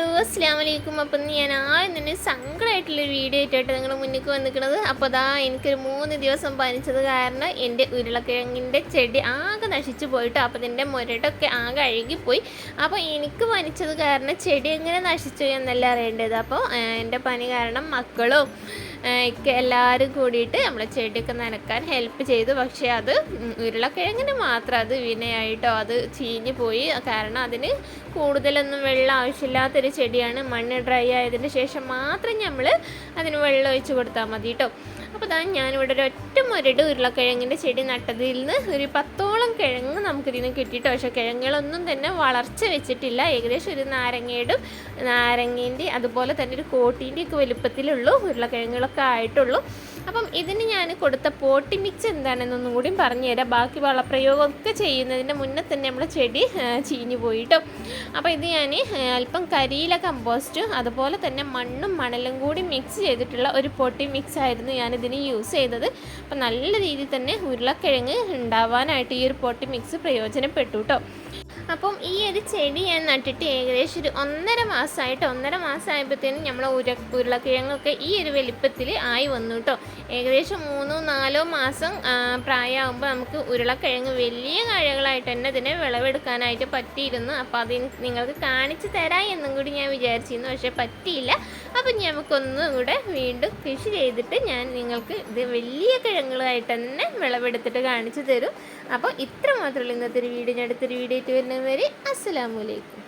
അസ്സാം വലൈക്കും അപ്പം ഞാൻ ആദ്യം തന്നെ സങ്കടമായിട്ടുള്ളൊരു വീഡിയോ ആയിട്ടായിട്ട് നിങ്ങൾ മുന്നിലേക്ക് വന്നിരിക്കുന്നത് അപ്പോൾ അതാ എനിക്കൊരു മൂന്ന് ദിവസം പനിച്ചത് കാരണം എന്റെ ഉരുളക്കിഴങ്ങിന്റെ ചെടി ആകെ നശിച്ചു പോയിട്ട് അപ്പോൾ ഇതിന്റെ മുരടൊക്കെ ആകെ അഴുകിപ്പോയി. അപ്പോൾ എനിക്ക് പനിച്ചത് കാരണം ചെടി എങ്ങനെ നശിച്ചു എന്നല്ല അറിയേണ്ടത്. അപ്പോൾ എന്റെ പനി കാരണം മക്കളും എല്ലാവരും കൂടിയിട്ട് നമ്മളെ ചെടിയൊക്കെ നനക്കാൻ ഹെൽപ്പ് ചെയ്തു. പക്ഷേ അത് ഉരുളക്കിഴങ്ങിന് മാത്രം അത് വിനയായിട്ടോ അത് ചീഞ്ഞു പോയി. കാരണം അതിന് കൂടുതലൊന്നും വെള്ളം ആവശ്യമില്ലാത്തൊരു ചെടിയാണ്. മണ്ണ് ഡ്രൈ ആയതിന് ശേഷം മാത്രം നമ്മൾ അതിന് വെള്ളം ഒഴിച്ച് കൊടുത്താൽ മതി കേട്ടോ അപ്പോൾ അതാ ഞാനിവിടെ ഒരു ഒറ്റ മുരട് ഉരുളക്കിഴങ്ങിന്റെ ചെടി നട്ടതിൽ നിന്ന് ഒരു പത്തോളം കിഴങ്ങ് നമുക്കിതിൽ നിന്ന് കിട്ടിയിട്ടോ പക്ഷേ കിഴങ്ങുകളൊന്നും തന്നെ വളർച്ച വെച്ചിട്ടില്ല. ഏകദേശം ഒരു നാരങ്ങയുടെ നാരങ്ങേന്റെ അതുപോലെ തന്നെ ഒരു കോട്ടീന്റെ ഒക്കെ വലുപ്പത്തിലുള്ളൂ ഉരുളക്കിഴങ്ങുകളൊക്കെ ആയിട്ടുള്ളൂ. അപ്പം ഇതിന് ഞാൻ കൊടുത്ത പോട്ടി മിക്സ് എന്താണെന്നൊന്നും കൂടി പറഞ്ഞുതരാം ബാക്കി വളപ്രയോഗമൊക്കെ ചെയ്യുന്നതിന്റെ മുന്നേ തന്നെ നമ്മൾ ചെടി ചീഞ്ഞു പോയിട്ടോ. അപ്പോൾ ഇത് ഞാൻ അല്പം കരിയില കമ്പോസ്റ്റും അതുപോലെ തന്നെ മണ്ണും മണലും കൂടി മിക്സ് ചെയ്തിട്ടുള്ള ഒരു പൊട്ടി മിക്സ് ആയിരുന്നു ഞാനിതിന് യൂസ് ചെയ്തത്. അപ്പം നല്ല രീതിയിൽ തന്നെ ഉരുളക്കിഴങ്ങ് ഉണ്ടാവാനായിട്ട് ഈ ഒരു പൊട്ടി മിക്സ് പ്രയോജനപ്പെട്ടു കേട്ടോ. അപ്പം ഈ ഒരു ചെടി ഞാൻ നട്ടിട്ട് ഏകദേശം ഒരു ഒന്നര മാസമായിട്ട് ഒന്നര മാസമായപ്പോഴത്തേനും നമ്മൾ ഉര ഉരുളക്കിഴങ്ങൊക്കെ ഈ ഒരു വലിപ്പത്തിൽ ആയി വന്നു കേട്ടോ. ഏകദേശം മൂന്നോ നാലോ മാസം പ്രായമാകുമ്പോൾ നമുക്ക് ഉരുളക്കിഴങ്ങ് വലിയ കാഴകളായിട്ട് തന്നെ ഇതിനെ വിളവെടുക്കാനായിട്ട് പറ്റിയിരുന്നു. അപ്പോൾ അത് നിങ്ങൾക്ക് കാണിച്ചു തരാം എന്നും കൂടി ഞാൻ വിചാരിച്ചിരുന്നു. പക്ഷേ പറ്റിയില്ല. അപ്പം നമുക്കൊന്നും കൂടെ വീണ്ടും കൃഷി ചെയ്തിട്ട് ഞാൻ നിങ്ങൾക്ക് ഇത് വലിയ കിഴങ്ങുകളായിട്ട് തന്നെ വിളവെടുത്തിട്ട് കാണിച്ചു തരും. അപ്പോൾ ഇത്ര മാത്രമല്ല ഇന്നത്തെ ഒരു വീഡിയോ. ഞാൻ അടുത്തൊരു വീഡിയോ ആയിട്ട് വരുന്നവരെ അസ്സലാമലൈക്കും